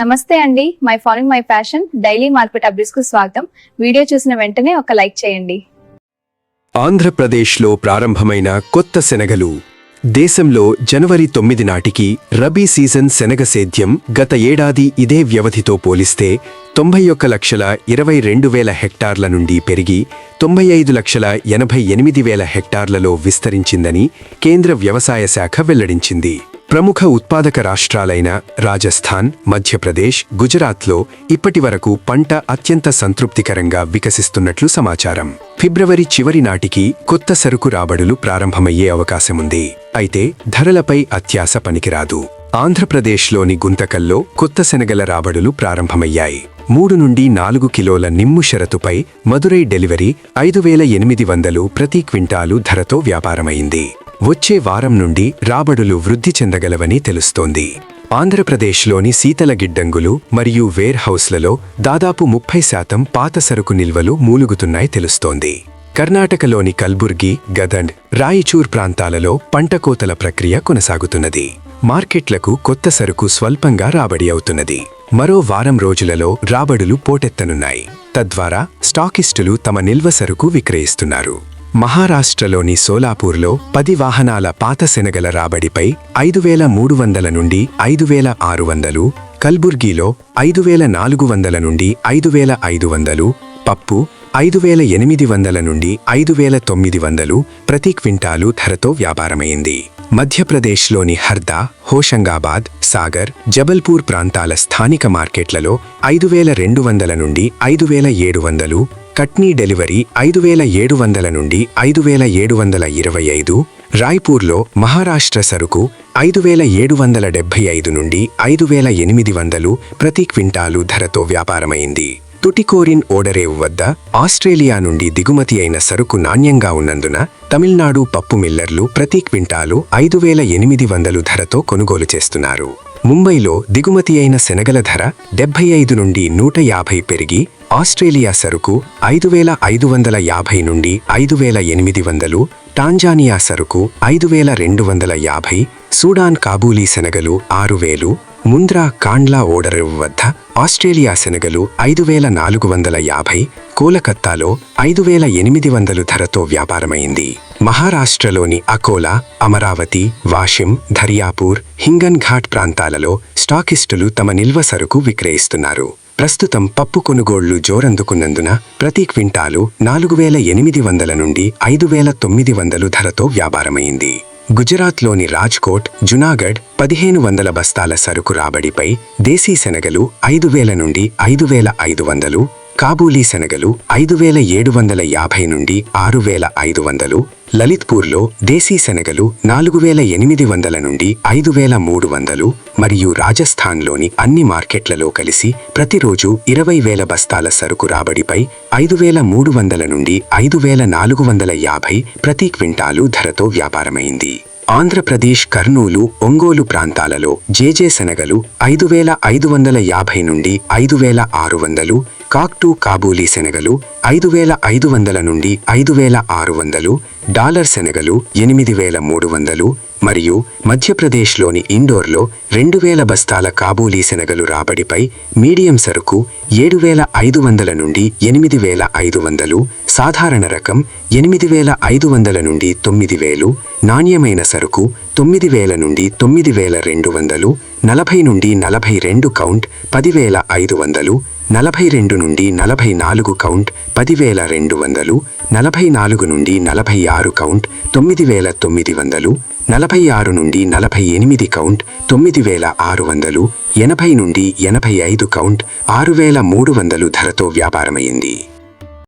నమస్తే అండి. My following my fashion. Daily market అప్డేట్స్కు స్వాగతం. వీడియో చూసిన వెంటనే ఒక లైక్ చేయండి. ఆంధ్రప్రదేశ్లో ప్రారంభమైన కొత్త శనగలు. దేశంలో జనవరి తొమ్మిది నాటికి రబీ సీజన్ శనగ సేద్యం గత ఏడాది ఇదే వ్యవధితో పోలిస్తే తొంభై ఒక్క లక్షల ఇరవై రెండు వేల హెక్టార్ల నుండి పెరిగి తొంభై ఐదు లక్షల ఎనభై ఎనిమిది వేల హెక్టార్లలో విస్తరించిందని కేంద్ర వ్యవసాయ శాఖ వెల్లడించింది. ప్రముఖ ఉత్పాదక రాష్ట్రాలైన రాజస్థాన్ మధ్యప్రదేశ్ గుజరాత్లో ఇప్పటివరకు పంట అత్యంత సంతృప్తికరంగా వికసిస్తున్నట్లు సమాచారం. ఫిబ్రవరి చివరి నాటికి కొత్త సరుకు రాబడులు ప్రారంభమయ్యే అవకాశముంది. అయితే ధరలపై అత్యాశ పనికిరాదు. ఆంధ్రప్రదేశ్లోని గుంతకల్లో కొత్త శనగల రాబడులు ప్రారంభమయ్యాయి. మూడు నుండి నాలుగు కిలోల నిమ్ము షరతుపై మదురై డెలివరీ ఐదు వేల ఎనిమిది వందలు ప్రతి క్వింటాలు ధరతో వ్యాపారమైంది. వచ్చే వారం నుండి రాబడులు వృద్ధి చెందగలవని తెలుస్తోంది. ఆంధ్రప్రదేశ్లోని శీతల గిడ్డంగులు మరియు వేర్ హౌస్లలో దాదాపు ముప్పై శాతం పాత సరుకు నిల్వలు మూలుగుతున్నాయి తెలుస్తోంది. కర్ణాటకలోని కల్బుర్గి గదండ్ రాయిచూర్ ప్రాంతాలలో పంట కోతల ప్రక్రియ కొనసాగుతున్నది. మార్కెట్లకు కొత్త సరుకు స్వల్పంగా రాబడి అవుతున్నది. మరో వారం రోజులలో రాబడులు పోటెత్తనున్నాయి. తద్వారా స్టాకిస్టులు తమ నిల్వ సరుకు విక్రయిస్తున్నారు. మహారాష్ట్రలోని సోలాపూర్లో పది వాహనాల పాత శనగల రాబడిపై ఐదు వేల మూడు వందల నుండి ఐదు వేల ఆరు వందలు కల్బుర్గీలో ఐదు వేల నాలుగు వందల నుండి ఐదు వేల ఐదు వందలు పప్పు ఐదు వేల ఎనిమిది వందల నుండి ఐదు వేల తొమ్మిది వందలు ప్రతి క్వింటాలు ధరతో వ్యాపారమైంది. మధ్యప్రదేశ్లోని హర్దా హోషంగాబాద్ సాగర్ జబల్పూర్ ప్రాంతాల స్థానిక మార్కెట్లలో ఐదు వేల రెండు వందల నుండి ఐదు వేల ఏడు వందలు కట్నీ డెలివరీ ఐదు వేల ఏడు వందల నుండి ఐదు వేల ఏడు వందల ఇరవై ఐదు రాయ్పూర్లో మహారాష్ట్ర సరుకు ఐదు వేల ఏడు వందల డెబ్బై ఐదు నుండి ఐదు వేల ఎనిమిది వందలు ప్రతి క్వింటాలు ధరతో వ్యాపారమైంది. తుటికోరిన్ ఓడరేవ్ వద్ద ఆస్ట్రేలియా నుండి దిగుమతి అయిన సరుకు నాణ్యంగా ఉన్నందున తమిళనాడు పప్పు మిల్లర్లు ప్రతి క్వింటాలు ఐదు వేల ఎనిమిది వందలు ధరతో కొనుగోలు చేస్తున్నారు. ముంబైలో దిగుమతి అయిన శనగల ధర డెబ్బై ఐదు నుండి నూట యాభై పెరిగి ఆస్ట్రేలియా సరుకు ఐదు వేల ఐదు వందల యాభై నుండి ఐదు వేల ఎనిమిది వందలు టాంజానియా సరుకు ఐదు వేల రెండు వందల యాభై సూడాన్ కాబూలీ శనగలు ఆరు వేలు ముంద్రా కాండ్లా ఓడరు వద్ద ఆస్ట్రేలియా శనగలు ఐదు వేల నాలుగు వందల యాభై కోలకత్తాలో ఐదు వేల ఎనిమిది వందలు ధరతో వ్యాపారమైంది. మహారాష్ట్రలోని అకోలా అమరావతి వాషిం ధరియాపూర్ హింగన్ ఘాట్ ప్రాంతాలలో స్టాకిస్టులు తమ నిల్వ సరుకు విక్రయిస్తున్నారు. ప్రస్తుతం పప్పు కొనుగోళ్ళు జోరందుకున్నందున ప్రతి క్వింటాలు నాలుగు వేల ఎనిమిది వందల నుండి ఐదు వేల తొమ్మిది వందలు ధరతో వ్యాపారమైంది. గుజరాత్లోని రాజ్కోట్ జునాగఢ్ పదిహేను వందల బస్తాల సరుకు రాబడిపై దేశీ శనగలు ఐదు వేల నుండి ఐదు వేల ఐదు వందలు కాబూలీ శనగలు ఐదు వేల ఏడు వందల యాభై నుండి ఆరు వేల ఐదు వందలు లలిత్పూర్లో దేశీ శనగలు నాలుగు వేల ఎనిమిది వందల నుండి ఐదు వేల మూడు వందలు మరియు రాజస్థాన్లోని అన్ని మార్కెట్లలో కలిసి ప్రతిరోజు ఇరవై వేల బస్తాల సరుకు రాబడిపై ఐదు వేల మూడు వందల నుండి ఐదు వేల నాలుగు వందల యాభై ప్రతి క్వింటాలు ధరతో వ్యాపారమైంది. ఆంధ్రప్రదేశ్ కర్నూలు ఒంగోలు ప్రాంతాలలో జేజే శనగలు ఐదు వేల ఐదు వందల యాభై నుండి ఐదు వేల ఆరు వందలు కాక్టూ కాబూలీ శనగలు ఐదు వేల ఐదు వందల నుండి ఐదు వేల ఆరు వందలు డాలర్ శనగలు ఎనిమిది వేల మూడు వందలు మరియు మధ్యప్రదేశ్లోని ఇండోర్లో రెండు వేల బస్తాల కాబూలీ శనగలు రాబడిపై మీడియం సరుకు ఏడు వేల ఐదు వందల నుండి ఎనిమిది వేల ఐదు వందలు సాధారణ రకం ఎనిమిది వేల ఐదు వందల నుండి తొమ్మిది వేలు నాణ్యమైన సరుకు తొమ్మిది వేల నుండి తొమ్మిది వేల రెండు వందలు నలభై నుండి నలభై రెండు కౌంట్ పదివేల ఐదు వందలు నలభై రెండు నుండి నలభై నాలుగు కౌంట్ పదివేల రెండు వందలు నలభై నాలుగు నుండి నలభై ఆరు కౌంట్ తొమ్మిది వేల తొమ్మిది వందలు నలభై ఆరు నుండి నలభై ఎనిమిది కౌంట్ తొమ్మిది వేల ఆరు వందలు ఎనభై నుండి ఎనభై ఐదు కౌంట్ ఆరు వేల మూడు వందలు ధరతో వ్యాపారమైంది